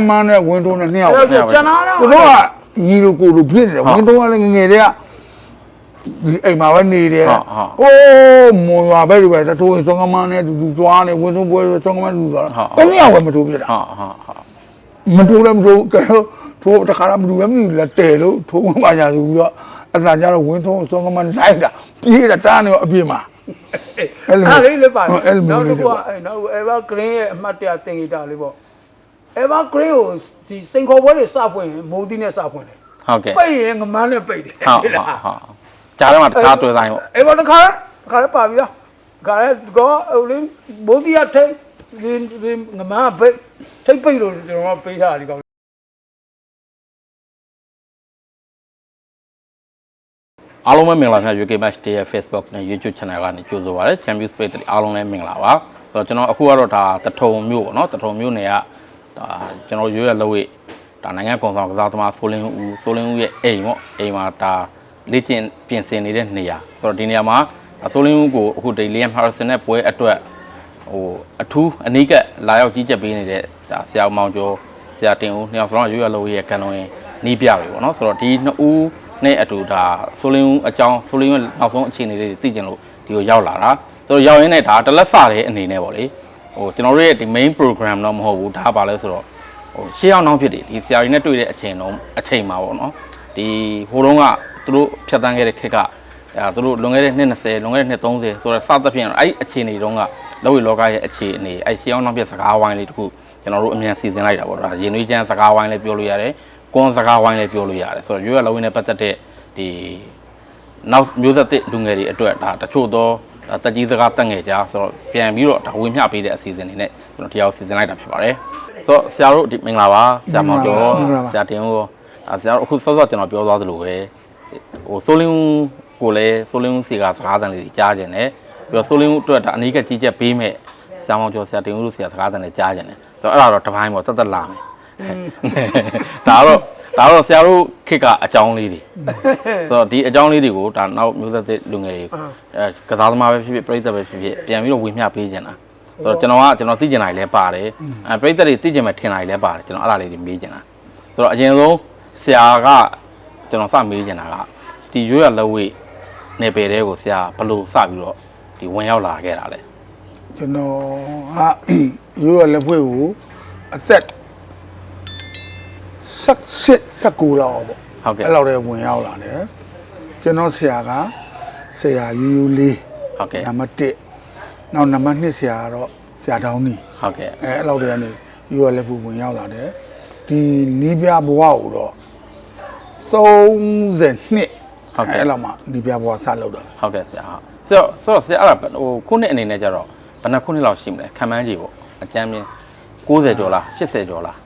မန်းနဲ့ဝင်းထုံးနဲ့နှစ်ယောက်အဲ့ဒါဆိုကျွန်တော်သူတော့တို့ကညီလိုကိုလိုဖြစ်နေတယ်ဝင်းထုံးကလည်းငငယ်တည်းကဒီအိမ်မှာပဲနေတယ်အိုးမွန်ရွာပဲဒီပဲတထိုးရင်စောင်းကမန်းနဲ့တူတူသွားနေဝင်းထုံးပွဲစောင်းကမန်းတူသွားတာတနည်းပဲမထိုးဖြစ်တာဟုတ်ဟုတ်ဟုတ်မထိုးလည်းမထိုးကဲတော့ထိုးတခါတော့မထိုးလည်းမသိဘူးလက်တဲလို့ထိုးမှပါညာဆိုပြီးတော့အဲ့ဒါကြတော့ဝင်းထုံးစောင်းကမန်းလိုက်တာပြေးတာတားနေတော့အပြင်းမှာအဲ့လိုမျိုးအဲ့လေးလေးပါဟုတ်အဲ့လိုမျိုးနောက်လေးတစ်တွေခုပေါ့ကအဲ့နောက် Ever Green ရဲ့အမှတ်တရတင်ဂီတာလေးပေါ့ Ever Green ကိုဒီစိန်ခေါ်ပွဲတွေစဖွင့်ရင်မိုးသီးနဲ့စဖွင့်တယ်ဟုတ်ကဲ့ပိတ်ရင်ငမန်းနဲ့ပိတ်တယ်ဟုတ်ဟုတ်ဟုတ်ကြားထဲမှာတခြားတွေ့တိုင်းပေါ့အဲ့ဘောတစ်ခါတစ်ခါလည်းပါပြီလားခါလည်းကောဟိုလင်းမိုးသီးရထိတ်ဒီဒီငမန်းကပိတ်ထိတ်ပိတ်လို့ကျွန်တော်ကပေးထားတာဒီကောင်အားလုံးပဲမင်္ဂလာပါ UK Match Day ရဲ့ Facebook နဲ့ YouTube Channel ကနေကြိုဆိုပါရစေ Champions Space အားလုံးလည်းမင်္ဂလာပါဆိုတော့ကျွန်တော်အခုကတော့ဒါတထုံမြို့ပေါ့နော်တထုံမြို့နယ်က ဒါကျွန်တော်ရွေးရလို့ရဒါနိုင်ငံကွန်ဆောင်ကစားသမားဆိုလင်းဦးဆိုလင်းဦးရဲ့အိမ်ပေါ့အိမ်မှာဒါလေ့ကျင့်ပြင်ဆင်နေတဲ့နေရာဆိုတော့ဒီနေရာမှာဆိုလင်းဦးကိုအခုဒီလီယမ်ဟာရဆန်နဲ့ပွဲအတွက်ဟိုအထူးအနီးကပ်လာရောက်ကြီးကြပ်ပေးနေတဲ့ဒါဆရာမောင်ကျော်ဆရာတင်ဦးနှစ်ယောက်စလုံးရွေးရလို့ရဲ့ကန်လုံးရင်နီးပြပြီပေါ့နော်ဆိုတော့ဒီနှစ်ဦးနဲ့အတူဒါဆိုလင်းဦးအကြောင်းဆိုလင်းဦးနောက်ဆုံးအခြေအနေလေးတွေသိကြလို့ဒီကိုရောက်လာတာဆိုတော့ရောက်ရင်းနဲ့ဒါတလက်စတဲ့အနေနဲ့ပေါ့လေ ဟိုကျွန်တော်တို့ရဲ့ဒီ main program တော့မဟုတ်ဘူးဒါပါလဲဆိုတော့ဟိုရှေ့အောင်နှောင်းဖြစ်တယ်ဒီဆရာကြီးနဲ့တွေ့တဲ့အချိန်တော့အချိန်မှာပေါ့နော်ဒီဟိုတုန်းကသူတို့ဖြတ်တန်းခဲ့တဲ့ခက်ကအဲသူတို့လွန်ခဲ့တဲ့နှစ်20လွန်ခဲ့တဲ့နှစ်30ဆိုတော့စသဖြင့်အဲ့ဒီအခြေအနေတုန်းကလောကီလောကရဲ့အခြေအနေအဲ့ရှေ့အောင်နှောင်းဖြစ်စကားဝိုင်းလေးတခုကျွန်တော်တို့အမြန်စီစဉ်လိုက်တာပေါ့ဒါရင်သွေးချမ်းစကားဝိုင်းလေးပြောလို့ရတယ်ကွန်စကားဝိုင်းလေးပြောလို့ရတယ်ဆိုတော့ရွေးရလောကီနဲ့ပတ်သက်တဲ့ဒီနောက်မျိုးသက်တဲ့လူငယ်တွေအတွက်ဒါတချို့သောဒါ တက်ကြီးစကားတက်ငယ်ကြားဆိုတော့ပြန်ပြီးတော့ဒါဝင်မျှပေးတဲ့အစီအစဉ်တွေနဲ့ကျွန်တော်တရားစီစဉ်လိုက်တာဖြစ်ပါတယ်ဆိုတော့ဆရာတို့ဒီမင်္ဂလာပါဆရာမောင်ကျော်မင်္ဂလာပါဆရာတင်ဦးရောဒါဆရာတို့အခုစောစောကျွန်တော်ပြောသွားသလိုပဲဟိုဆိုလင်းဦးကိုလည်းဆိုလင်းဦးစီကစကားသံလေးတွေကြားကြတယ်ပြီးတော့ဆိုလင်းဦးအတွက်ဒါအနီးကကြီးချက်ပေးမဲ့ဆရာမောင်ကျော်ဆရာတင်ဦးတို့ဆရာစကားသံလေးကြားကြတယ်ဆိုတော့အဲ့ဒါတော့တစ်ပိုင်းပေါ့တက်တက်လာမယ်ဒါတော့ ဒါတော့ဆရာတို့ခစ်ကအကြောင်းလေးတွေဆိုတော့ဒီအကြောင်းလေးတွေကိုဒါနောက်မျိုးသက်တဲ့လူငယ်တွေအဲကစားသမားပဲဖြစ်ဖြစ်ပြည်သက်ပဲဖြစ်ဖြစ်ပြန်ပြီးတော့ဝေမျှပေးကြတာဆိုတော့ကျွန်တော်ကကျွန်တော်သိကျင်တာတွေလည်းပါတယ်အဲပြည်သက်တွေသိကျင်မဲ့ထင်တာတွေလည်းပါတယ်ကျွန်တော်အဲ့ဒါလေးတွေမေးကျင်တာဆိုတော့အရင်ဆုံးဆရာကကျွန်တော်စမေးကျင်တာကဒီရွေးရလက်ဝေးနေပယ်တဲ့ကိုဆရာဘယ်လို့စပြီးတော့ဒီဝင်ရောက်လာခဲ့တာလဲကျွန်တော်ဟာရိုးရလက်ဖွဲ့ကိုအသက် ဆက်စစ်ဆက်ကူလောက်ပေါ့ဟုတ်ကဲ့အဲ့လောက်တည်းဝင်ရောက်လာတယ်ကျွန်တော်ဆရာကဆရာယူယူလေးဟုတ်ကဲ့နံပါတ်1နောက်နံပါတ်2ဆရာကတော့ဆရာတောင်းနီဟုတ်ကဲ့အဲအဲ့လောက်တည်းကနေရိုးရလက်ဖွဲ့ဝင်ရောက်လာတယ်ဒီနီးပြဘဝကိုတော့30နှစ်အဲ့လောက်မှနီးပြဘဝစလုပ်တာဟုတ်ကဲ့ဆရာဟုတ်ဆိုတော့ဆိုတော့ဆရာအဲ့ဒါဟိုခုနှစ်အနေနဲ့ကြတော့ဘယ်နှခုနှစ်လောက်ရှိမလဲခံမှန်းကြည့်ပေါ့အကြမ်းမြင်90ကျော်လား80ကျော်လား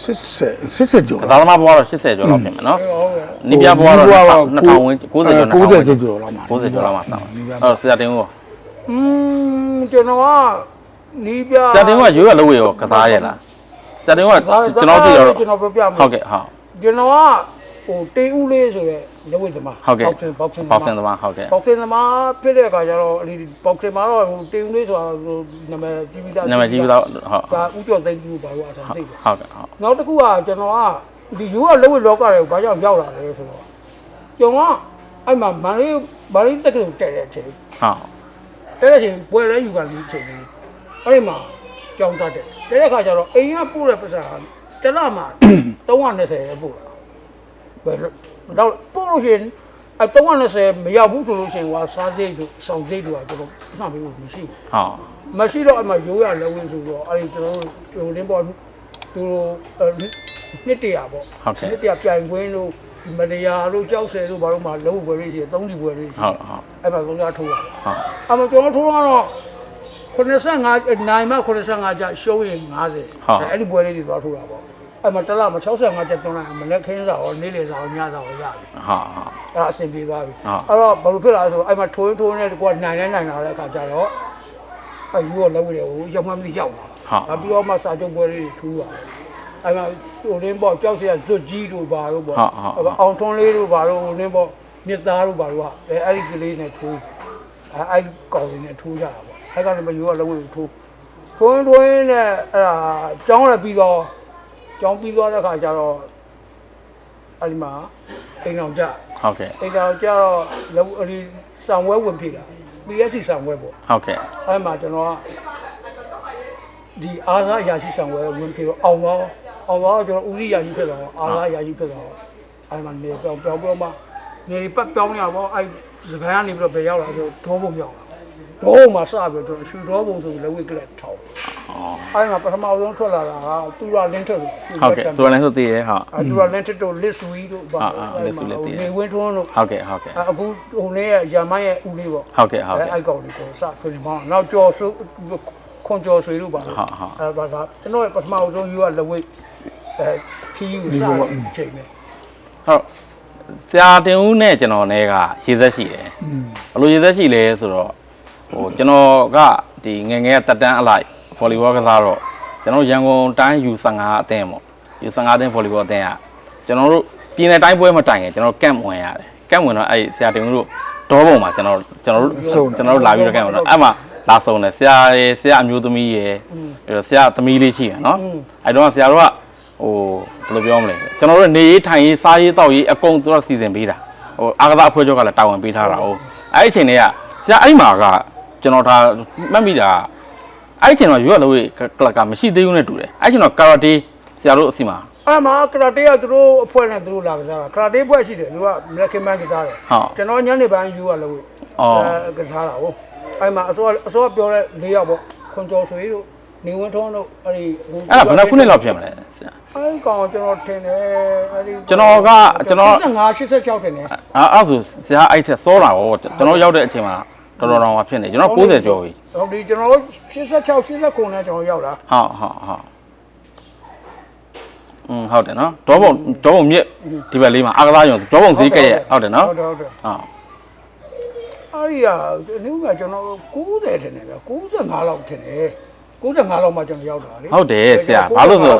60 60ကျော်ကစားသမားဘွားတော့80ကျော်လောက်ပြင်မယ်နော်နီးပြဘွားတော့2000ဝန်း90ကျော်90ကျော်လောက်မှာ90ကျော်လောက်မှာစပါနီးပြအဲ့တော့ဆရာတင်ဦးရောอืมကျွန်တော်ကနီးပြဆရာတင်ဦးကရိုးရလို့ဝေရောကစားရလားဆရာတင်ဦးကကျွန်တော်သိတော့ကျွန်တော်ပြောပြမယ်ဟုတ်ကဲ့ဟုတ်ကျွန်တော်က ဟိုတေးဦးလေးဆိုတဲ့လက်ဝဲသမားဟုတ်ကဲ့ဘောက်ဆင်ဘောက်ဆင်ပေါက်စင်သမားဟုတ်ကဲ့ဘောက်ဆင်သမားဖြစ်တဲ့အခါကျတော့ဒီဘောက်ဆင်မှာတော့ဟိုတေးဦးလေးဆိုတာဟိုနာမည်ကြီးပြီးသားနာမည်ကြီးပြီးတော့ဟုတ်ဟုတ် ဒါဥကျော်သိန်းကြီးဘာလို့အဆန်သိတယ်ဟုတ်ကဲ့ဟုတ်နောက်တစ်ခုကကျွန်တော်ကဒီရိုးကလက်ဝဲလောကတွေကိုဘာကြောင့်ရောက်လာလဲဆိုတော့ကျွန်တော်ကအဲ့မှာမန်လေးမန်လေးတက်ကလေးတက်တဲ့အချိန်ဟုတ်တက်တဲ့အချိန်ပွဲလဲယူကန်ပြီးအချိန်လေးအဲ့ဒီမှာကြောင်းတတ်တယ်တက်တဲ့ခါကျတော့အိမ်ကပို့တဲ့ပတ်စံကတစ်လမှာ320ပဲပို့တာဘယ်လို တော့ပို့လို့ရှိရင်အဲ320မရောက်ဘူးဆိုလို့ရှိရင်ဟိုစားစိတ်တို့စောင်စိတ်တို့ကကျွန်တော်ပတ်စံပေးလို့မရှိဘူးဟုတ်မရှိတော့အမှရိုးရလက်ဝင်ဆိုတော့အဲဒီကျွန်တော်တို့ဟိုတင်းပေါ်သူနှစ်တရာပေါ့နှစ်တရာပြိုင်ခွင်းလို့မတရားလို့ကြောက်ဆယ်လို့ဘာလို့မှလုံးဝပွဲလေးရှိတယ်သုံးစီပွဲလေးရှိဟုတ်ဟုတ်အဲ့မှာသုံးရထိုးရဟုတ်အမှကျွန်တော်ထိုးတော့85နိုင်မှ85ကျရှုံးရင်50အဲ့ဒီပွဲလေးတွေသွားထိုးတာပေါ့ အဲ့မှာတစ်လမှာ65ကျတွန်းလိုက်မလက်ခင်းစာရောနေ့လေစာရောညစာရောရပြီဟုတ်ဟုတ်အဲ့အဆင်ပြေသွားပြီဟုတ်အဲ့တော့ဘာလို့ဖြစ်လာလဲဆိုတော့အဲ့မှာထိုးထိုးနေတကွာနိုင်နေနိုင်လာတဲ့အခါကျတော့အဲ့ယူရလက်ဝဲတွေကိုရောက်မှမသိရောက်လာဟုတ်ဒါပြီးတော့မှစာချုပ်ပွဲလေးတွေထူးပါအဲ့မှာဟိုလင်းပေါ့ကြောက်စရာဇွတ်ကြီးတို့ဘာတို့ပေါ့ဟုတ်ဟုတ်အောင်ထွန်းလေးတို့ဘာတို့ဟိုလင်းပေါ့မြစ်သားတို့ဘာတို့ကအဲအဲ့ဒီကလေးနဲ့ထူးအဲအဲ့ဒီကောင်လေးနဲ့ထူးကြတာပေါ့အဲ့ကနေမယူရလက်ဝဲကိုထူးထွန်းထွန်းနဲ့အဲ့ဒါကျောင်းရပြီးတော့ ကျောင်းပြီးသွားတဲ့ခါကျတော့အဲ့ဒီမှာအိမ်အောင်ကြဟုတ်ကဲ့အိမ်အောင်ကြတော့လောက်အဲ့ဒီစံဝဲဝင်ဖြစ်တာ PSC စံဝဲပေါ့ဟုတ်ကဲ့အဲ့မှာကျွန်တော်ကဒီအားစားရာရှိဆောင်ဝဲဝင်ပြီးတော့အောင်တော့အောင်တော့ကျွန်တော်ဦးစီးရာရှိဖြစ်တော့အားစားရာရှိဖြစ်တော့အဲ့မှာနေပြောင်းပြောင်းပြောင်းမှနေပတ်ပြောင်းရပေါ့အဲ့စကိုင်းကနေပြီးတော့ဘယ်ရောက်လာဆိုဒေါဘုံရောက်လာ ဒေါဘုံမှာစပြီးတော့ရွှေဒေါဘုံဆိုလက်ဝိတ်ကလက်ထောက်အော်အဲ့မှာပထမဆုံးထွက်လာတာကသူရလင်းထွက်ဆိုရွှေဟုတ်ကဲ့သူလည်းဆိုတည်ရဲဟုတ်အဲ့သူရလင်းထွက်တို့လစ်ဆွီတို့ပါအာအာ Liz Sweet လည်းသိတယ်နေဝင်းထွန်းတို့ဟုတ်ကဲ့ဟုတ်ကဲ့အခုဟိုနေ့ရမိုင်းရဲ့ဦးလေးပေါ့ဟုတ်ကဲ့ဟုတ်ကဲ့အဲ့ကောင်လေးကိုစထွင်ပေါင်းနောက်ကြော်ဆုခွန်ကြော်ဆွေတို့ပါလို့ဟုတ်ဟုတ်အဲ့ဒါကကျွန်တော်ရဲ့ပထမဆုံးယူရလက်ဝိတ်အဲခီးယူစတဲ့အချိန်ပဲဟုတ်ဆရာတင်ဦးနဲ့ကျွန်တော်နဲ့ကရေသက်ရှိတယ်ဘယ်လိုရေသက်ရှိလဲဆိုတော့ ဟိုကျွန်တော်ကဒီငယ်ငယ်ကတက်တန်းအလိုက်ဗော်လီဘောကစားတော့ကျွန်တော်ရန်ကုန်တိုင်း U15 အသင်းပေါ့ U15 အသင်းဗော်လီဘောအသင်းကကျွန်တော်တို့ပြည်နယ်တိုင်းပွဲမတိုင်ခင်ကျွန်တော်ကန့်ဝင်ရတယ်ကန့်ဝင်တော့အဲ့ဆရာတင်ဦးတို့ဒေါပုံမှာကျွန်တော်ကျွန်တော်တို့ကျွန်တော်တို့လာပြီးတော့ကန့်ဝင်တော့အဲ့မှာလာဆုံးတယ်ဆရာရေဆရာအမျိုးသမီးရေအဲ့တော့ဆရာသမီးလေးရှိရနော်အဲ့တော့ဆရာတို့ကဟိုဘယ်လိုပြောမလဲကျွန်တော်တို့နေရေးထိုင်ရေးစားရေးတောက်ရေးအကုန်သူတို့စီစဉ်ပေးတာဟိုအာကစားအဖွဲ့ချုပ်ကလည်းတာဝန်ပေးထားတာဟုတ်အဲ့ဒီအချိန်တွေကဆရာအဲ့မှာက ကျွန်တော်ဒါမှတ်မိတာအဲ့ဒီအချိန်တော့ရွက်လို့ကလပ်ကမရှိသေးဘူးနဲ့တူတယ်အဲ့ဒီအချိန်တော့ကာရာတေဆရာတို့အစီမှာအဲ့မှာကရာတေကသူတို့အဖွဲ့နဲ့သူတို့လာကစားတာကရာတေအဖွဲ့ရှိတယ်သူကမလက်ခင်မန်ကစားတယ်ဟုတ်ကျွန်တော်ညနေပိုင်းယူရလက်ဝိတ်အော်အဲကစားတာဟုတ်အဲ့မှာအစောအစောပြောတဲ့၄ယောက်ပေါ့ခွန်ကျော်ဆွေတို့နေဝင်းထွန်းတို့အဲ့ဒီအဲ့ဒါဘယ်နှခုနှစ်လောက်ဖြစ်မလဲဆရာအဲ့ကောင်ကျွန်တော်ထင်တယ်အဲ့ဒီကျွန်တော်ကကျွန်တော်85 86တင်တယ်အဲ့အဲ့ဆိုဆရာအဲ့ထက်စောတာဟောကျွန်တော်ရောက်တဲ့အချိန်မှာ တော်တော်တော်မှာဖြစ်နေကျွန်တော်90ကျော်ပြီဟုတ်ဒီကျွန်တော်86 89နဲ့ကျွန်တော်ရောက်တာဟုတ်ဟုတ်ဟုတ်อืมဟုတ်တယ်နော်ဒေါဘုံဒေါဘုံမြစ်ဒီဘက်လေးမှာအာကစားရုံဒေါဘုံဈေးကဲ့ရဲ့ဟုတ်တယ်နော်ဟုတ်တယ်ဟုတ်တယ်ဟုတ်အဲ့ဒီကနည်းကကျွန်တော်90တင်တယ်ဗျ95လောက်တင်တယ်95လောက်မှကျွန်တော်ရောက်တာလေဟုတ်တယ်ဆရာဘာလို့ဆို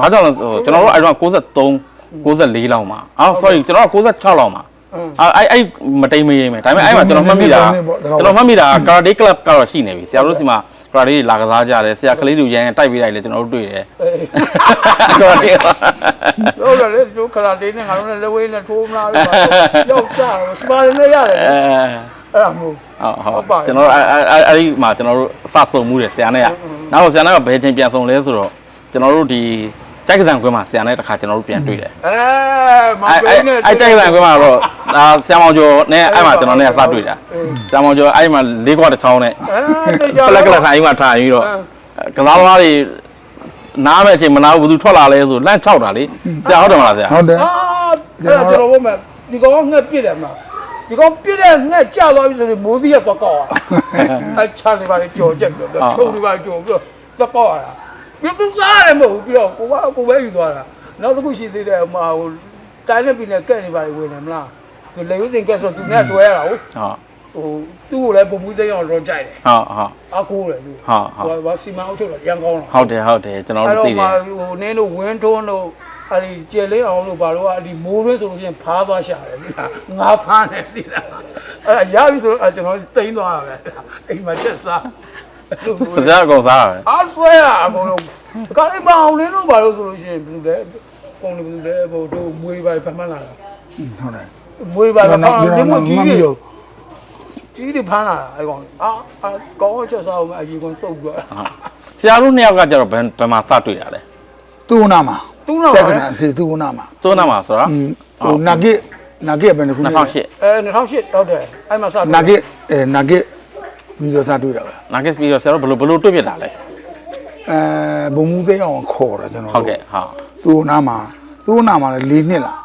ဘာကြောင့်လဲဆိုကျွန်တော်တို့အဲ့တော့93 94လောက်မှာအော် sorry ကျွန်တော်က96လောက်မှာ အင်းအဲ့အဲ့မတိမ်မရင်ပဲဒါပေမဲ့အဲ့မှာကျွန်တော်မှတ်မိတာကျွန်တော်မှတ်မိတာ karate club ကတော့ရှိနေပြီဆရာတို့စီမှာ karate လာကစားကြတယ်ဆရာကလေးတို့ရန်တိုက်ပေးလိုက်လေကျွန်တော်တို့တွေ့တယ် karate ဟုတ်တယ်လေတို့ခလာတေးနဲ့ငါတို့လည်းလက်ဝဲနဲ့ထိုးမလားလို့ရောက်ကြစပါရနေရတယ်အဲအဲ့ဒါမျိုးဟုတ်ဟုတ်ကျွန်တော်တို့အဲ့အဲ့အဲ့ဒီမှာကျွန်တော်တို့အစဆုံမှုတယ်ဆရာနဲ့ကနောက်ဆရာနဲ့ကဘယ်ချိန်ပြန်ဆုံလဲဆိုတော့ကျွန်တော်တို့ဒီ တိုက်ကစားခွဲမှာဆရာနဲ့တခါကျွန်တော်တို့ပြန်တွေ့တယ်အဲမောင်အဲ့ကျိုးနဲ့အဲ့တိုက်ကစားခွဲမှာတော့ဒါဆရာမောင်ကျော်နဲ့အဲ့မှာကျွန်တော်နဲ့စတွေ့တာဆရာမောင်ကျော်အဲ့မှာလေးခွာတစ်ချောင်းနဲ့အဲတေးကြပလက်ကလထိုင်မှာထိုင်ပြီးတော့ကစားသမားတွေနားမဲ့အချိန်မနာဘူးဘယ်သူထွက်လာလဲဆိုလန့်ချောက်တာလေဆရာဟုတ်တယ်မလားဆရာဟုတ်တယ်အာအဲ့ဒါကျွန်တော်ဘုမဒီကောင်ငှက်ပြစ်တယ်မလားဒီကောင်ပြစ်တဲ့ငှက်ကြသွားပြီဆိုရင်မိုးသီးကတော့ကောက်ရအဲချာနေပါလေကြော်ချက်ပြီးတော့ထုံနေပါကြော်ပြီးတော့ကောက်ရတာ ပြီးတော့စားရတယ်မဟုတ်ဘူးပြီးတော့ကိုကကိုပဲယူသွားတာနောက်တစ်ခုရှိသေးတယ်ဟိုဟိုတိုင်းနဲ့ပြည်နဲ့ကက်နေပါလေဝင်တယ်မလားသူလေယူစင်ကက်ဆိုသူနဲ့တွဲရတာဟုတ်ဟုတ်ဟိုသူ့ကိုလည်းပုံမှုသိအောင်တော့ကြိုက်တယ်ဟုတ်ဟုတ်အကူတယ်သူဟုတ်ဟုတ်ဟိုဘာစီမံအုပ်ချုပ်တော့ရန်ကောင်းလားဟုတ်တယ်ဟုတ်တယ်ကျွန်တော်အဲ့တို့တော့သိတမှယ်ဟိုနင်းတို့ဝင်းထွန်းတို့အဲ့ဒီကျယ်လေးအောင်လို့ဘာလို့ကအဲ့ဒီမိုးရင်းဆိုလို့ရှိရင်ဖားသွားရှာတယ်ဒီလားငါဖားတယ်ဒီလားအဲ့ဒါရပြီဆိုတော့အဲ့ကျွန်တော်တိန်းသွားတာပဲအိမ်မှာချက်စားအဲ့ လိုဆရာအကုန်စားရတယ်အားဆွဲရအကုန်လုံးဒီကနေ့မအောင်လင်းတို့ဘာလို့ဆိုလို့ရှိရင်ဘယ်လိုလဲပုံလို့ဘယ်လိုလဲဟိုတို့မွေးပါဖမ်းမှန်းလာတာဟုတ်တယ်မွေးပါဖကျွန်မ်းမှတော်န်းကျွန်လာတော်ဒီမမွေးကြီးမတွေပြောကြီးတွေဖမ်းလာတာအဲ့ကောင်အာအာကောင်းချက်စားအောင်အကြီးကောင်စုပ်ပြီးတော့ဆရာတို့နှစ်ယောက်ကကျတော့ဘယ်ဘယ်မှာစတွေ့တာလဲသူ့နာမှာသူ့နောက်တပါက်ကနာစီသူ့နာမှာသွန်းနာမှာဆိုတော့ဟိုနာဂစ်နာဂစ်ပဲခု2008အဲ2008ဟုတ်တယ်အဲ့မှာစတယ်နာဂစ်အဲနာဂစ် ပြီးတော့စတွေ့တာပဲနာဂစ်ပြီးတော့ဆရာတို့ဘယ်လိုဘယ်လိုတွေ့ဖြစ်တာလဲအဲဘုံမှုသိအောင်ခေါ်တယ်ကျွန်တော်ဟုတ်ကဲ့ဟုတ်သူ့နာမှာသူ့နာမှာလည်း၄နှစ်လား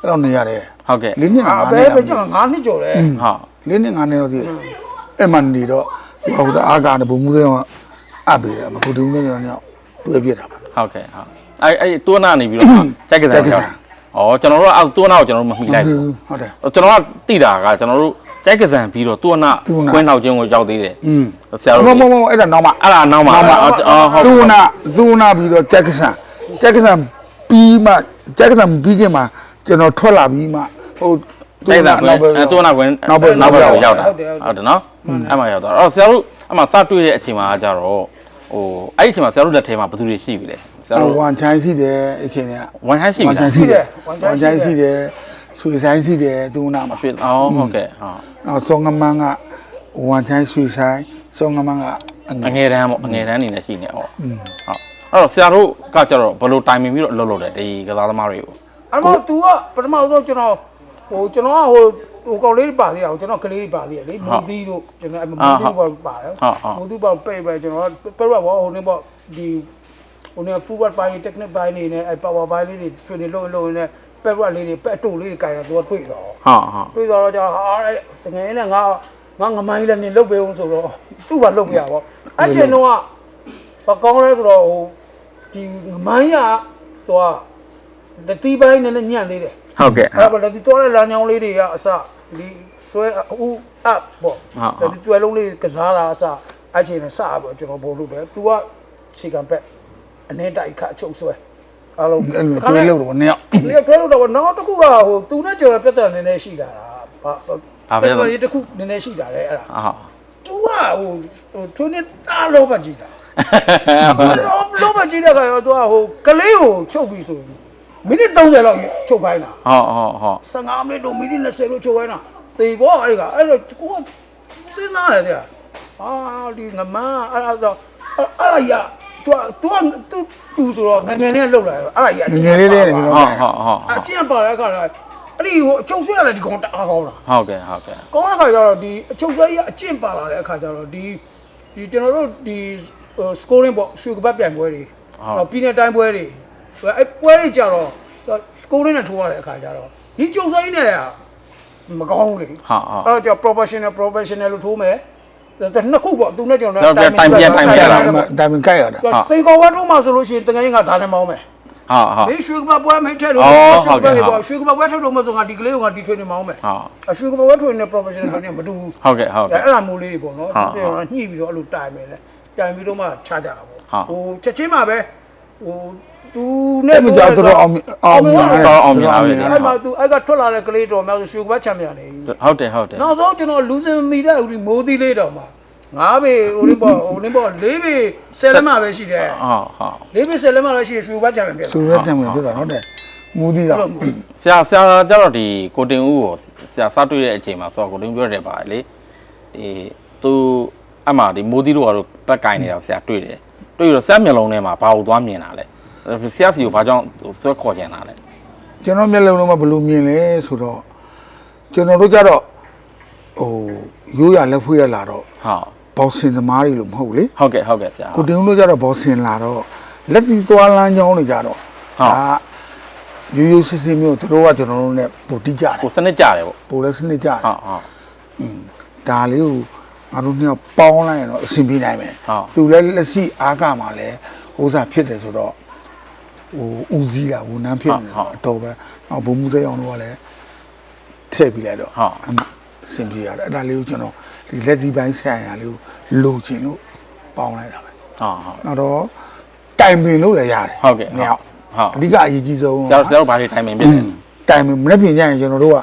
အဲ့တော့နေရတယ်ဟုတ်ကဲ့၄နှစ်လားအာ၅ဘနှစ်ယ်လားပဲကျွန်တော်9နှစ်ကျော်တယ်ဟုတ်၄နှစ်၅နှစ်တော့ဒီအဲ့မှနေတော့သူဟိုအားကားတယ်ဘုံမှုသိအောင်အပ်ပေးတယ်မကူတူနဲ့ကျွန်တော်ညောက်တွေ့ပြတာပါဟုတ်ကဲ့ဟုတ်အဲ့အဲ့သွန်းနာနေပြီးတော့ကြက်ကစားရောက်ဩကျွန်တော်တို့အဲ့သွန်းနာကိုကျွန်တော်တို့မမိလိုက်ဘူးဟုတ်တယ်ကျွန်တော်ကတိတာကကျွန်တော်တို့ ကြက်ကစားပြီးတော့သွန်းနာကွင်းနောက်ချင်းကိုရောက်သေးတယ်อืมဆရာတို့မမမအဲ့ဒါနောက်မှအဲ့ဒါနောက်မှာအော်ဟုတ်သူနာသူနာပြီးတော့ဂျက်ကဆန်ဂျက်ကဆန်ပြီးမှဂျက်ကဆန်ပြီးခင်မှာကျွန်တော်ထွက်လာပြီးမှဟိုတိုက်တာကွင်းအဲသွန်းနာကွင်းနောက်ဘက်နောက်ဘက်ကိုရောက်ရောက်တာဟုတ်တယ်နော်အဲ့မှာရောက်တာအဲ့ဆရာတို့အဲ့မှာစတွေ့တဲ့အချိန်မှာကျတော့ဟိုအဲ့ဒီအချိန်မှာဆရာတို့လက်ထဲမှာဘယ်သူတွေရှိပြီလဲဆရာတို့ဝမ်ချိုင်းရှိတယ်အချိန်ကဝန်ဟန်ရှိဝပြီမ်ချိုလားင်းရှိတယ်ဝမ်ချိုင်းရှိတယ် ဆွေဆိုင်ရှိတယ်သူနာမှာဖြစ်အောင်ဟုတ်ကဲ့ဟာနောက်ဆောင်းငမန်းကဝမ်ချိုင်းဆွေဆိုင်ဆောင်းငမန်းကအအငယ်ငယ်တန်းပေါ့အငယ်တန်းအနေနဲ့ရှိနေဟုတ်ဟုတ်အဲ့တော့ဆရာတို့ကကြတော့ဘယ်လိုတိုင်ပင်ပြီးတော့အလုပ်လုပ်တယ်ဒီကစားသမားတွေကိုအဲ့တော့ तू ကပထမဆုံးကျွန်တော်ဟိုကျွန်တော်ကဟိုဟိုကောင်လေးပါသေးတာကိုကျွန်တော်ကလေးပါသေးတယ်လေမူသီးတို့ကျွန်တော်အမူသီးဘောပါတယ်မူသီးဘောပဲ့ပဲကျွန်တော်ပဲ့ဘောဟိုနေပေါ့ဒီဟိုနေ forward ပိုင်း technique ပိုင်းနေနဲ့အဲ power ပိုင်းလေးတွေ training လုပ်လုပ်နေ ပဲ့ဘောလေးတွေပဲ့အတူလေးတွေကြိုင်တော့ तू ကတွေ့တော့ဟုတ်ဟုတ်တွေ့တော့ကျဟာတဲ့တကယ်နဲ့ငါငါငမိုင်းလည်းနေလုတ်ပေးအောင်ဆိုတော့သူ့ဘာလုတ်ပြရပေါ့အဲ့ချိန်တော့ကဘာကောင်းလဲဆိုတော့ဟိုဒီငမိုင်းကသူကတတိပိုင်းနဲ့ညံ့သေးတယ်ဟုတ်ကဲ့အဲ့ဘာလဲဒီတော့လမ်းကြောင်းလေးတွေကအစဒီဆွဲဥ up ပေါ့ဒီတွဲလုံးလေးကစားတာအစအဲ့ချိန်နဲ့စပေါ့ကျွန်တော်ပို့လို့တယ် तू ကခြေကံပက်အနေတိုက်ခအချုပ်ဆွဲ အားလုံးအဲ့လိုတွေးလို့တော့နှစ်ယောက်ဒီကတွဲလို့တော့နောက်တစ်ခုကဟိုသူနဲ့ကြော်တဲ့ပြဿနာနည်းနည်းရှိတာဘာပြဿနာတစ်ခုနည်းနည်းရှိတာလေအဲ့ဒါဟုတ်သူကဟိုဟိုသူနဲ့အားလောဘကြီးတာလောလောဘကြီးတဲ့ခါရောသူကဟိုကလေးကိုချုပ်ပြီးဆိုရင်မိနစ်30လောက်ချုပ်ခိုင်းတာဟုတ်ဟုတ်ဟုတ်15မိနစ်တော့မိနစ်20လို့ချုပ်ခိုင်းတာတေဘောအဲ့ကအဲ့တော့ကိုကစဉ်းစားရတယ်တဲ့အာဒီငမအဲ့ဒါဆိုအဲ့ရ သူကသူကသူသူဆိုတော့ငငယ်လေးလောက်လာအဲ့ဒါရငယ်လေးလေးနဲ့ကျွန်တော်ဟုတ်ဟုတ်ဟုတ်အကျင့်ပါတဲ့အခါကျအဲ့ဒီဟိုအချုပ်ဆွဲရတယ်ဒီကောင်တအားကောင်းတာဟုတ်ကဲ့ဟုတ်ကဲ့ကောင်းတဲ့အခါကျတော့ဒီအချုပ်ဆွဲကြီးကအကျင့်ပါလာတဲ့အခါကျတော့ဒီဒီကျွန်တော်တို့ဒီဟို scoring ပေါ့ရွှေကပတ်ပြိုင်ပွဲတွေတော့ပြည်နယ်တိုင်းပွဲတွေအဲ့ပွဲတွေကြတော့ scoring နဲ့ထိုးရတဲ့အခါကျတော့ဒီချုပ်ဆွဲကြီးနဲ့မကောင်းဘူးလေဟုတ်ဟုတ်အဲ့တော့ professional professional လို့ထိုးမယ် ဒါနှစ်ခုပေါ့သူနဲ့ကျွန်တော်ကျွန်တော်တိုင်ပြန်တိုင်ပြန်လာဒါမှကြိုက်ရတာစိန်ခေါ်ဝတ်ထိုးမှဆိုလို့ရှိရင်တကယ်ကြီးကဒါနဲ့မောင်းမယ်ဟုတ်ဟုတ်မင်းရွှေကပတ်ပွဲမင်းထဲလို့အော်ရွှေကပတ်ဟုတ်ကဲ့ပေါ့ရွှေကပတ်ပွဲထုတ်လို့မဆိုငါဒီကလေးကငါဒီ training မောင်းမယ်ဟုတ်အရွှေကပတ်ပွဲထုတ်နေတဲ့ professional ဆိုရင်မတူဘူးဟုတ်ကဲ့ဟုတ်အဲ့ကဲ့အဲ့ဒါမျိုးလေးတွေပေါ့နော်ဟုတ်သူတို့ကညှိပြီးတော့အဲ့လိုတိုင်မယ်လေတိုင်ပြီးတော့မှချကြတာပေါ့ဟုတ်ဟိုချက်ချင်းမှာပဲ ဟိုသူနဲ့အဲ့မကြောက်တော့အောင်အောင်မြင်တော့အောင်မြင်လာပြီအဲ့မှာသူအဲ့ကထွက်လာတဲ့ကလေးတော်များဆိုရွှေကပတ်ချန်ပီယံနေဟုတ်တယ်ဟုတ်တယ်နောက်ဆုံးကျွန်တော်လူစင်မီတဲ့ဦးဒီမိုးသီးလေးတော်မှာငါးပေဟိုလေးပေါ့ဟိုလေးပေါ့လေးပေဆယ်လက်မပဲရှိတယ်ဟုတ်ဟုတ်လေးပေဆယ်လက်မပဲရှိရွှေကပတ်ချန်ပီယံပြတ်ဆိုရက်တံဝင်ပြတာဟုတ်တယ်မူသည်တော့ဆရာဆရာကြတော့ဒီကိုတင်ဦးကိုဆရာစတွေ့တဲ့အချိန်မှာဆိုတော့ကိုတင်ဦးပြောတယ်ပါလေဒီသူအမှဒီမိုးသီးတို့ကတော့ပက်ကင်နေတာဆရာတွေ့တယ် တွေ့ရတော့ဆရာမျက်လုံးထဲမှာဘာကိုသွားမြင်တာလဲဆရာစီကိုဘာကြောင့်ဆွဲခေါ်ကျင်တာလဲကျွန်တော်မျက်လုံးတော့မဘယ်လိုမြင်လဲဆိုတော့ကျွန်တော်တို့ကြတော့ဟိုရိုးရလက်ဖွေးရလာတော့ဟုတ်ဘောဆင်သမားတွေလို့မဟုတ်လေဟုတ်ကဲ့ဟုတ်ကဲ့ဆရာကိုတင်ဦးတို့ကြတော့ဘောဆင်လာတော့လက်ပြီးသွားလမ်းကြောင်းတွေကြတော့ဟုတ်ဒါရိုးရိုးစစ်စစ်မျိုးသူတို့ကကျွန်တော်တို့ ਨੇ ပိုတိကြတယ်ကိုစနစ်ကြတယ်ပေါ့ပိုလည်းစနစ်ကြတယ်ဟုတ်ဟုတ်ဒါလေးကို ငါတို့နှစ်ယောက်ပေါင်းလိုက်ရင်တော့အဆင်ပြေနိုင်မယ်ဟုတ် သူလည်းလက်ရှိအားကမှလည်းဟိုးစားဖြစ်တယ်ဆိုတော့ဟိုဦးစီးတာဝန်ထမ်းဖြစ်နေတယ်အတော်ပဲနောက်ဘုံမှုစိတ်အောင်တော့လည်းထည့်ပြီးလိုက်တော့ဟုတ်အမှအဆင်ပြေရတယ်အဲ့ဒါလေးကိုကျွန်တော်ဒီလက်စီပိုင်းဆိုင်ရာလေးကိုလိုချင်လို့ပေါင်းလိုက်တာပဲဟုတ်ဟုတ်နောက်တော့တိုင်ပင်လို့လည်းရတယ်ဟုတ်ကဲ့နှစ်ယောက်ဟုတ် အဓိကအရေးကြီးဆုံးဆရာဆရာတို့ဘာတွေတိုင်ပင်ဖြစ်လဲတိုင်ပင်မနေ့ပြင်ကြရင်ကျွန်တော်တို့က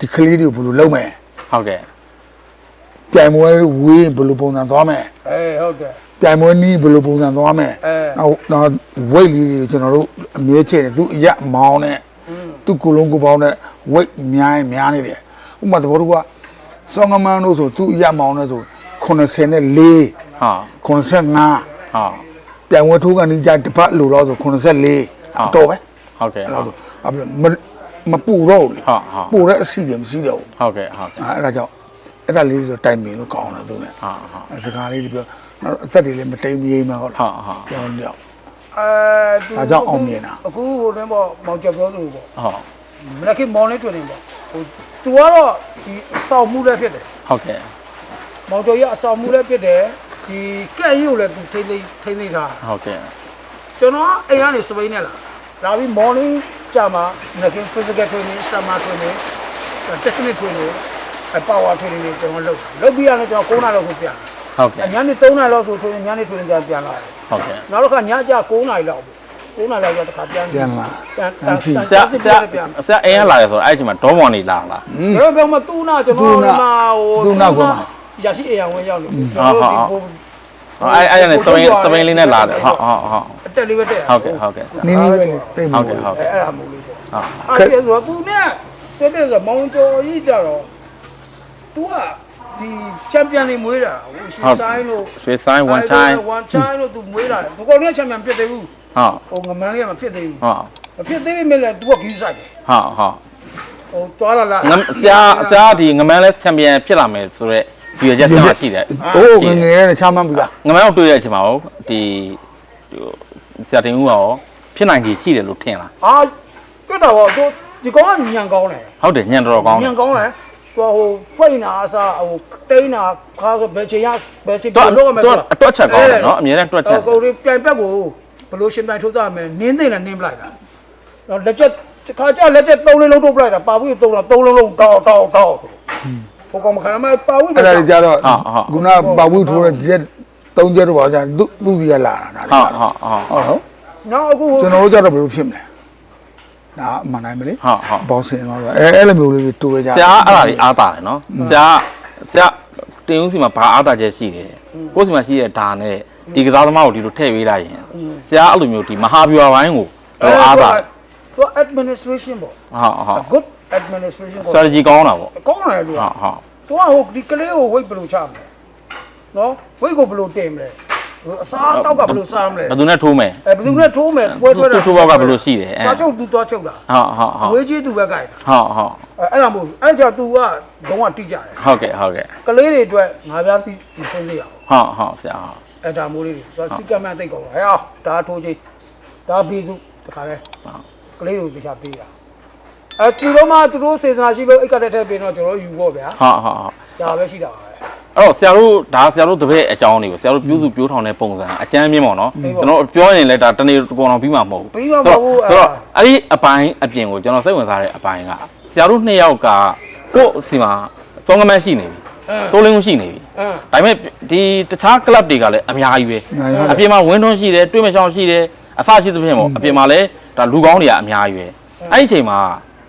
ဒီကလေးတွေကိုဘယ်လိုလုပ်မယ်ဟုတ်ကဲ့ ပြိုင်ပွဲဝေးရင်ဘယ်လိုပုံစံသွားမယ်အေးဟုတ်တယ်ပြိုင်ပွဲနီးဘယ်လိုပုံစံသွားမယ်အဲနောက်နောက်ဝိတ်လေးတွေကျွန်တော်တို့အမြဲချဲ့တယ်သူအရက်မောင်းနဲ့သူကိုလုံးကိုပေါင်းနဲ့ဝိတ်များရင်များနေတယ်ဥပမာသဘောတူကစောင်းကမန်းတို့ဆိုသူအရက်မောင်းနဲ့ဆို84ဟုတ်85ဟုတ်ပြိုင်ပွဲထိုးကနေကြတစ်ပတ်လိုတော့ဆို84အတော်ပဲဟုတ်ကဲ့အဲ့ဟုလိုတ် ဆိုအပြမမပူတော့ဘူးလေဟုတ်ဟုတ် ပူတဲ့အစီတွေမရှိတော့ဘူးဟုတ်ကဲ့ဟုတ်ကဲ့ အဲ့ဒါကြောင့် အဲ့ဒါလေးတွေတိုင်ပင်လို့ကောင်းတယ်သူနဲ့ဟုတ်ဟုတ်အဲစကားလေးတွေပြောနောက်အသက်တွေလည်းမတိမ်မရိမ်မှာဟုတ်လားဟုတ်ဟုတ်ပြောလို့အဲသူဒါကြောင့်အောင်မြင်တာအခုဟိုတွင်းပေါ့မောင်ကျော်ပြောသလိုပေါ့ဟုတ် မနေ့ကမောင်လေးတွင်နေပေါ့ဟိုသူကတော့ဒီအဆောင်မှုလည်းဖြစ်တယ်ဟုတ်ကဲ့မောင်ကျော်ရအဆောင်မှုလည်းဖြစ်တယ်ဒီကဲ့ရုပ်လည်းသူထိမ့်သိမ့်ထိမ့်သိမ့်ထားဟုတ်ကဲ့ကျွန်တော်အိမ်ကနေစပိန်နဲ့လာလာပြီး morning ကြာမှာမနေ့က physical training stamina training technical training အ power training တွေကျွန်တော်လုပ်လုပ်ပြီးရတယ်ကျွန်တော်9နာရီလောက်ကိုပြန်ဟုတ်ကဲ့ညနေ3နာရီလောက်ဆို training ညနေ training ပြန်ပြန်လာတယ်ဟုတ်ကဲ့နောက်တစ်ခါညကျ9နာရီလောက်9နာရီလောက်ကျတခါပြန်ပြန်လာပြန်ပြန်ဆရာဆရာဆရာအင်းရလာတယ်ဆိုတော့အဲ့ဒီမှာဒေါမော်နေလာလားကျွန်တော်ပြောမှသူ့နာကျွန်တော်သူ့နာဒီမှာဟိုသူ့နာကွယ်မှာရရှိအေရဝင်ရောက်လို့ကျွန်တော်တို့ဒီဘိုးအဲ့အဲ့ရနေစပိန်စပိန်လေးနဲ့လာတယ်ဟုတ်ဟုတ်ဟုတ်အတက်လေးပဲတက်ဟုတ်ကဲ့ဟုတ်ကဲ့နင်းနီးပဲလေတိတ်မဟုတ်ဟုတ်ကဲ့ဟုတ်အဲကဲ့အဲ့ဒါမို့လေးပေါ့ဟုတ်အဲ့ဒီဆိုတော့ तू နဲ့တက်တက်ဆိုမောင်ကျော်ကြီးကြတော့ तू ကဒီချန်ပီယံတွေမွေးတာဟိုရှီဆိုင်လို့ ရွှေဆိုင် one time one time လို့ तू မွေးတာဘကောကချန်ပီယံဖြစ်သေးဘူး ဟုတ် ဟိုငမန်းလေးကမဖြစ်သေးဘူး ဟုတ် မဖြစ်သေးပေမဲ့လည်း तू ကဂီးဆိုင်တယ် ဟုတ်ဟုတ် ဟိုတွားလာလား ငမ်ဆရာဆရာဒီငမန်းလဲချန်ပီယံဖြစ်လာမယ်ဆိုတော့ဒီရချက်ဆရာရှိတယ် ဟိုးငငယ်နဲ့ချမ်းမှန်းပြီလား ငမန်းကိုတွေ့ရတဲ့အချိန်မှာဟိုဒီဆရာတင်ဦးကရောဖြစ်နိုင်ကြီးရှိတယ်လို့ထင်လား အာတွေ့တော့ तू ဒီကောင်ကညံကောင်းတယ် ဟုတ်တယ်ညံတော်တော်ကောင်း ညံကောင်းတယ် သူဟိုဖိတ်နာအစားဟိုတိန်းနာခါဆိုဘယ်ချိန်ရဘယ်ချိန်တော့လို့မယ်တော့အတွတ်ချက်ကောင်းတယ်နော်အမြဲတမ်းတွက်ချက်ကိုရီပြိုင်ဘက်ကိုဘလို့ရှင်ပြိုင်ထုတ်တာမယ်နင်းသိနေနင်းပလိုက်တာတော့လက်ချက်ခါကြလက်ချက်၃လုံးလုံးထုတ်ပလိုက်တာပါဘူး၃လုံး၃လုံးလုံးတောက်တောက်တောက်ဆိုဟိုကောင်မခံမပါဘူးအဲ့ဒါကြီးကြတော့ခုနပါဝူထိုးတဲ့ဂျက်သုံးချက်တော့ပါကြသူသူစီကလာတာဒါဟုတ်ဟုတ်ဟုတ်ဟုတ်ဟုတ်နောက်အခုကျွန်တော်တို့ကြတော့ဘယ်လိုဖြစ်မလဲ ဒါအမှန်တိုင်းမလေဟုတ်ဟုတ်ဘောင်းစင်သွားတော့အဲအဲ့လိုမျိုးလေးတွေတူရကြဆရာအဲ့ဒါလေးအားတာတယ်နော်ဆရာဆရာတင်ဦးစီမှာဘာအားတာချက်ရှိတယ်ကိုယ်စီမှာရှိတဲ့ဒါနဲ့ဒီကစားသမားကိုဒီလိုထည့်ပေးလိုက်ရင်ဆရာအဲ့လိုမျိုးဒီမဟာဗျူဟာပိုင်းကိုတော့အားတာသူ administration ပေါ့ဟုတ်ဟုတ် good administration ပေါ့ strategy ကောင်းတာပေါ့ကောင်းတယ်သူကဟုတ်ဟုတ်သူကဟိုဒီကလေးကိုဝိတ်ဘယ်လိုချမလဲနော်ဝိတ်ကိုဘယ်လိုတင်မလဲ အစားတောက်ကဘယ်လိုစားမလဲဘယ်သူနဲ့ထိုးမယ်အဲဘယ်သူနဲ့ထိုးမယ်ပွဲထွက်တာသူ့ထိုးဘောက်ကဘယ်လိုရှိတယ်အဲစားချုပ်သူတော့ချုပ်တာဟုတ်ဟုတ်ဟုတ်ဝေးကြီးသူပဲကြိုက်တာဟုတ်ဟုတ်အဲအဲ့ဒါမဟုတ်ဘူးအဲ့ကြောင့် तू ကတော့ကတိကြတယ်ဟုတ်ကဲ့ဟုတ်ကဲ့ကလေးတွေအတွက်ငါးပြားစီမဆုံးစေရအောင်ဟုတ်ဟုတ်ဆရာဟုတ်အဲ့ဒါမိုးလေးတွေ तू စီကမန်သိတ်ကောင်းတာဟဲ့အောင်ဒါထိုးချင်းဒါဘီစုတခါလဲကလေးတွေကိုတခြားပေးတာအဲသူတို့မှသူတို့စေတနာရှိလို့အိတ်ကတဲ့ထက်ပြင်တော့ကျွန်တော်ယူဖို့ဗျာဟုတ်ဟုတ်ဟုတ်ဒါပဲရှိတာပါပဲအဲ့ တော့ဆရာတို့ဒါဆရာတို့တပည့်အကြောင်းတွေကိုဆရာတို့ပြူးစုပြိုးထောင်တဲ့ပုံစံအကျမ်းမြင့်ပေါ့နော်ကျွန်တော်ပြောရင်လည်းဒါတနေ့တကောင်အောင်ပြီးမှာမဟုတ်ဘူးပြီးမှမဟုတ်ဘူးဆိုတော့အဲ့ဒီအပိုင်းအပြင်ကိုကျွန်တော်စိတ်ဝင်စားတဲ့အပိုင်းကဆရာတို့နှစ်ယောက်ကကိုယ့်စီမှာစောင်းကမန်းရှိနေပြီစိုးလင်းရှိနေပြီအင်းဒါပေမဲ့ဒီတခြားကလပ်တွေကလည်းအများကြီးပဲအပြင်မှာဝင်းထွန်းရှိတယ်တွေးမချောင်းရှိတယ်အစရှိသဖြင့်ပေါ့အပြင်မှာလည်းဒါလူကောင်းတွေကအများကြီးပဲအဲ့ဒီအချိန်မှာ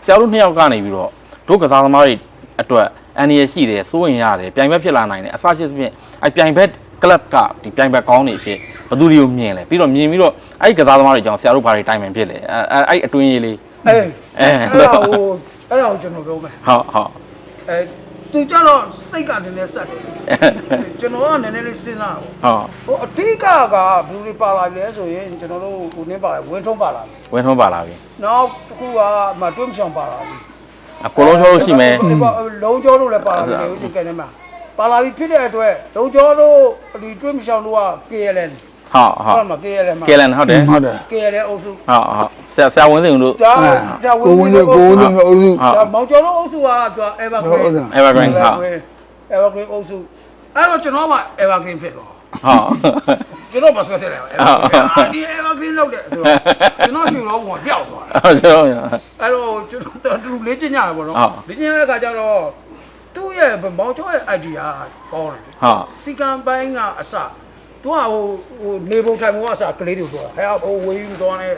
ဆရာတို့နှစ်ယောက်ကနေပြီးတော့တို့ကစားသမားတွေအတွက် အန်ဒီရရှိတယ်စိုးရင်ရတယ်ပြိုင်ဘက်ဖြစ်လာနိုင်တယ်အစရှိသဖြင့်အဲ့ပြိုင်ဘက်ကလပ်ကဒီပြိုင်ဘက်ကောင်းတွေဖြစ်ဘသူတွေကိုမြင်လဲပြီးတော့မြင်ပြီးတော့အဲ့ဒီကစားသမားတွေကြောင့်ဆရာတို့ဘာတွေတိုင်ပင်ဖြစ်လဲအဲ့အဲ့အတွင်းရေးလေးအေးအဲအဲ့ဒါကိုအဲ့ဒါကိုကျွန်တော်ပြောမယ်ဟုတ်ဟုတ်အဲသူကြတော့စိတ်ကနည်းနည်းဆက်တယ်ကျွန်တော်ကနည်းနည်းလေးစဉ်းစားတာပေါ့ဟုတ်ဟိုအတိကကဘယ်လိုတွေပါလာလဲဆိုရင်ကျွန်တော်တို့ဟိုနင်းပါဝင်းထုံးပါလာပြီဝင်းထွန်းပါလာပြီနောက်တစ်ခုကမတွင်းမဆောင်ပါလာပြီ အကိုလုံးချိုးလို့ရှိမယ် လုံးကျော်တို့လည်းပါလာပြီလို့ရှိကနေမှာပါလာပြီဖြစ်တဲ့အတွက်လုံးကျော်တို့ဒီတွင်းမဆောင်တို့က KLN ဟုတ်ဟုဟုတ်တ်မှာ KLN မှာ ကဲလန်ဟုတ်တယ်ဟုတ်တယ် KLN အုပ်စုဟုတ်ဟုတ်ဆရာဆရာဝင်းစင်တို့ ဒါကိုဝင်းတို့ကိုဝင်းတို့အုပ်စု ဒါမောင်ကျော်တို့အုပ်စုကသူ Evergreen ဟုတ်တယ် Evergreen ဟုတ် Evergreen အုပ်စုအဲ့တော့ကျွန်တော်က Evergreen ဖြစ်တော့ ဟုတ်ကျွန်တော်မဆွဲထည့်လိုက်ပါအဲ့ဒီ Evergreen လောက်တဲ့ဆိုတော့ကျွန်တော်ရှူတော့ဝင်ပျောက်သွားတယ်ဟုတ်ကျွန်တော်အဲ့တော့ကျွန်တော်တူလေးကျင်ကြတာပေါ့နော်ဟုတ်လေးကျင်ရတဲ့အခါကျတော့သူ့ရဲ့မောင်ကျော်ရဲ့ idea ကောင်းတယ်ဟုတ်စီကံပိုင်းကအစသူကဟိုဟိုနေပုံထိုင်ပုံကအစကလေးတွေပြောတာဟဲ့ဟိုဝေးယူသွားနေ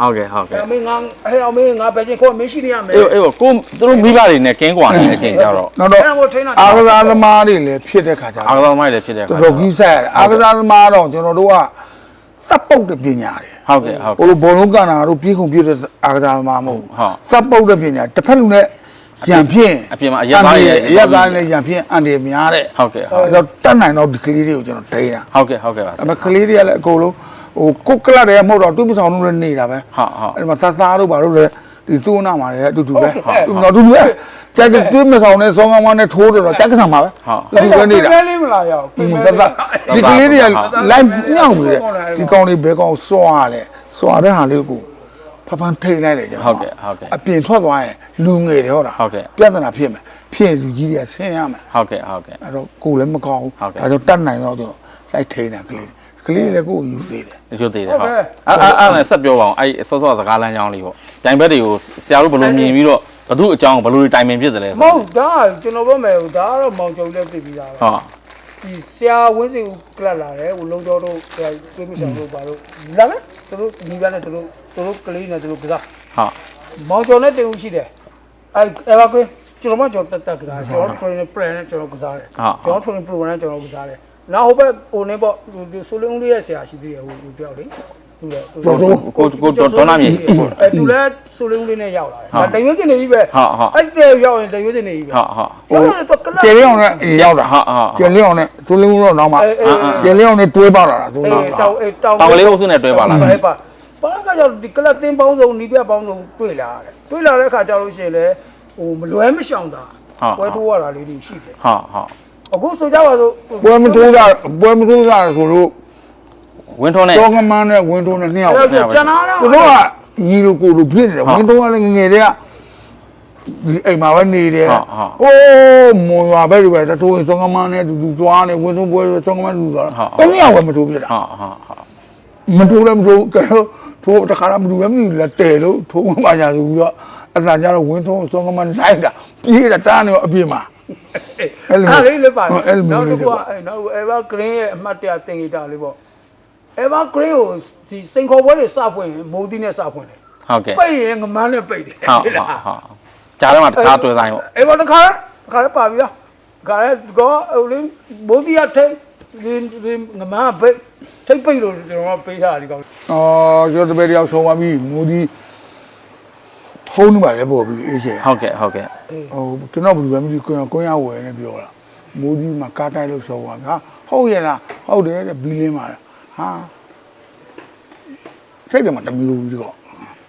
ဟုတ်ကဲ့ဟုတ်ကဲ့အမေငါဟဲ့အမေငါပဲချင်းခေါ်မရှိနေရမယ်အေးအေးကိုသူတို့မိဘတွေနဲ့ကင်းကွာနေတဲ့အချိန်ကျတော့နောက်တော့အဲ့ကိုထိန်းတာအာကစားသမားတွေလည်းဖြစ်တဲ့ခါကျအားကတော့စားသမားတွေလည်းဖြစ်တဲ့ခါတော်တော်ကြီးဆက်ရတယ်အာကစားသမားတော့ကျွန်တော်တို့ကစပ်ပုတ်တဲ့ပညာတွေဟုတ်ကဲ့ဟုတ်ဟိုလိုဘောလုံးကန်တာတို့ပြေးခုန်ပြေးတဲ့အာကစားသမားမဟုတ်ဟုတ်စပ်ပုတ်တဲ့ပညာတစ်ဖက်လူနဲ့ရံဖြင့်အပြင်မှာအရက်သားတွေအရက်သားတွေနဲ့ရံဖြင့်အန်တယ်များတဲ့ဟုတ်ကဲ့ဟုတ်အဲ့တော့တတ်နိုင်တော့ဒီကလေးတွေကိုကျွန်တော်ထိန်းတာဟုတ်ကဲ့ဟုတ်ကဲ့ပါအဲ့မဲ့ကလေးတွေကလည်းအကုန်လုံး ဟိုကုတ်ကလတ်တွေကမဟုတ်တော့တွင်းမဆောင်လို့လည်းနေတာပဲဟုတ်ဟုတ်အဲ့ဒီမှာသသားတို့ဘာလို့လဲဒီသူ့နာမှာလည်းအတူတူပဲတူတော့တူတူပဲကြက်ကတွင်းမဆောင်နဲ့ဆောင်းကောင်းကောင်းနဲ့ထိုးတယ်တော့ကြက်ကဆောင်ပါပဲတူပဲနေတာကလေးမလာရအောင်ဒီသသားဒီကလေးတွေကလိုက်ညောင်းနေတယ်ဒီကောင်လေးဘဲကောင်စွာလဲစွာတဲ့ဟာလေးကိုဖဖန်ထိတ်လိုက်တယ်ကျွန်တော်အပြင်ထွက်သွားရင်လူငယ်တယ်ဟုတ်လားပြဿနာဖြစ်မယ်ဖြစ်လူကြီးတွေကဆင်းရမယ်ဟုတ်ကဲ့ဟုတ်ကဲ့အဲ့တော့ကိုယ်လည်းမကောင်းဘူးဟုတ်ကဲ့ဒါကြောင့်တတ်နိုင်တော့ကျွန်တော်လိုက်ထိန်းတာကလေးတွေက လေးတွေလည်းကိုယ်ကိုယူသေးတယ်ဒီလိုသေးတယ်ဟုတ်အဲ့အဲ့အဲ့နဲ့ဆက်ပြောပါအောင်အဲ့ဆော့ဆော့စကားလမ်းကြောင်းလေးပေါ့ပြိုင်ဘက်တွေကိုဆရာတို့ဘယ်လိုမြင်ပြီးတော့ဘသူအကြောင်းဘယ်လိုတိုင်ပင်ဖြစ်တယ်လဲမဟုတ်ဒါကျွန်တော်ပြောမယ်ဒါကတော့မောင်ကျော်လည်းသိပြီးသားဟုပဲတ်ဒီဆရာဝင်းစီကလပ်လာတယ်ဟိုလုံးကျော်တို့တွင်းမဆောင်တို့ပါလို့လာမယ်သူတို့ညီပြနဲ့သူတို့သူတို့ကလေးနဲ့သူတို့ကစားဟုတ်မောင်ကျော်နဲ့တင်ဦးရှိတယ်အဲ Evergreen ကျွန်တော်မှကျွန်တော်တက်တက်ကစားကျွန်တော် training plan နဲ့ကျွန်တော်ကစားတယ်ကျွန်တော် training program နဲ့ကျွန်တော်ကစားတယ် နောက်ဟိုဘက်ဟိုနေပေါ့ဒီဆိုလင်းဦးလေးရဲ့ဆရာရှိသေးတယ်ဟိုဟိုတယောက်လေသူလည်းတော်တော်ကိုကိုဒေါဒေါနာမြေအဲသူလည်းဆိုလင်းဦးလေးနဲ့ရောက်လာတယ်ဒါတရွေးစင်နေကြီးပဲဟုတ်ဟုတ်အဲ့တဲ့ရောက်ရင်တရွေးစင်နေကြီးပဲဟုတ်ဟုတ်ကျောင်းတော့ကလပ်ကျယ်လျောင်းနဲ့အေးရောက်တာဟုတ်ဟုတ်ကျယ်လျောင်းနဲ့သူလင်းတော့နောက်မှအေးအေးကျယ်လျောင်းနဲ့တွဲပါလာတာသူအေးနောက်တောင်တာအေးတောင်တောင်ကလေးအုပ်စုနဲ့တွဲပါလာတယ်ပါပါဘာကကြောင့်ဒီကလပ်တင်းပေါင်းစုံနီးပြပေါင်းစုံတွေ့လာရတယ်တွေ့လာတဲ့အခါကျလို့ရှိရင်လေဟိုမလွဲမရှောင်တာပွဲထိုးရတာလေးတွေရှိတယ်ဟုတ်ဟုတ် အခုဆိုကြပါစို့ပွဲမတိုးတာပွဲမတိုးတာဆိုလို့ဝင်းထုံးနဲ့ တောကမန်းနဲ့ဝင်းထုံးနဲ့နှစ်ယောက်အဲ့ဒါဆိုကျန်တာသူတော့တို့ကညီလိုကိုလိုဖြစ်နေတယ်ဝင်းထုံးကလည်းငငယ်တည်းကဒီအိမ်မှာပဲနေတယ်အိုးမွန်ရွာပဲဒီပဲတထိုးရင်စောကမန်းနဲ့တူတူသွားနေဝင်းထုံးပွဲစောကမန်းတူသွားတာတနှစ်ယောက်ပဲမတိုးဖြစ်တာဟုတ်ဟုတ်ဟုတ်မတိုးလည်းမတိုးကဲတော့ထိုးတခါတော့မတိုးလည်းမသိလက်တဲလို့ထိုးမှပါညာဆိုပြီးတော့အတန်ကြတော့ဝင်းထုံးစောကမန်းလိုက်တာပြေးတာတားနေတော့အပြင်းမှာ အဲ့လိုမျိုးအဲ့လေးလေးပါအဲ့လိုမျိုးနောက်လေးတစ်တွေခုပါကအဲ့နောက် Ever Green ရဲ့အမှတ်တရတင်ဂီတာလေးပေါ့ Ever Green ကိုဒီစိန်ခေါ်ပွဲတွေစဖွင့်ရင်မိုးသီးနဲ့စဖွင့်တယ်ဟုတ်ကဲ့ပိတ်ရင်ငမန်းနဲ့ပိတ်တယ်ဟုတ်ဟုတ်ဟုတ်ကြားထဲမှာတခြားတွေ့ဆိုင်ပေါ့အေးဘောတခါတခါလည်းပါပြီလားခါလည်းကောဟိုလင်းမိုးသီးရထိတ်ဒီဒီငမန်းကပိတ်ထိတ်ပိတ်လို့ကျွန်တော်ကပေးထားတယ်ဒီကောင်အော်ကျော်တပည့်တယောက်ဆုံးသွားပြီမူဒီ ဖုန်းနံပါတ်လည်းပို့ပြီးအေးချေဟုတ်ကဲ့ဟုတ်ကဲ့ဟိုကျွန်တော်ဘယ်လိုပဲမသိကိုယ်ကိုယ်ရဝယ်နေပြောတာမူဒီမှာကားတိုက်လို့ဆုံးသွားဟာဟုတ်ရဲ့လားဟုတ်တယ်တဲ့ဘီလင်းမှာဟာစိတ်တယ်မှာတမျိုးကြီးတော့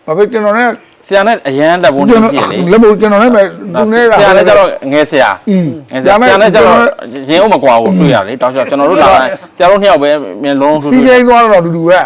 ဘာပဲကျွန်တော်နဲ့ဆရာနဲ့အရန်လက်ပုံးကျွန်ပြတော်ည့်လေလက်မို့ကျွန်တော်နဲ့ပဲသူနဲ့ဆရာနဲ့ကျတော့ငယ်ဆရာอืมငယ်ဆရာဆရာနဲ့ကျတော့ရင်းအောင်မကွာဘူးတွေ့ရတယ်တောက်ချောကျွန်တော်တို့လာဆရာတို့နှစ်ယောက်ပဲမြန်လုံးလုံးထူးစီထူးးကျင်းသွားတော့တူတူပဲ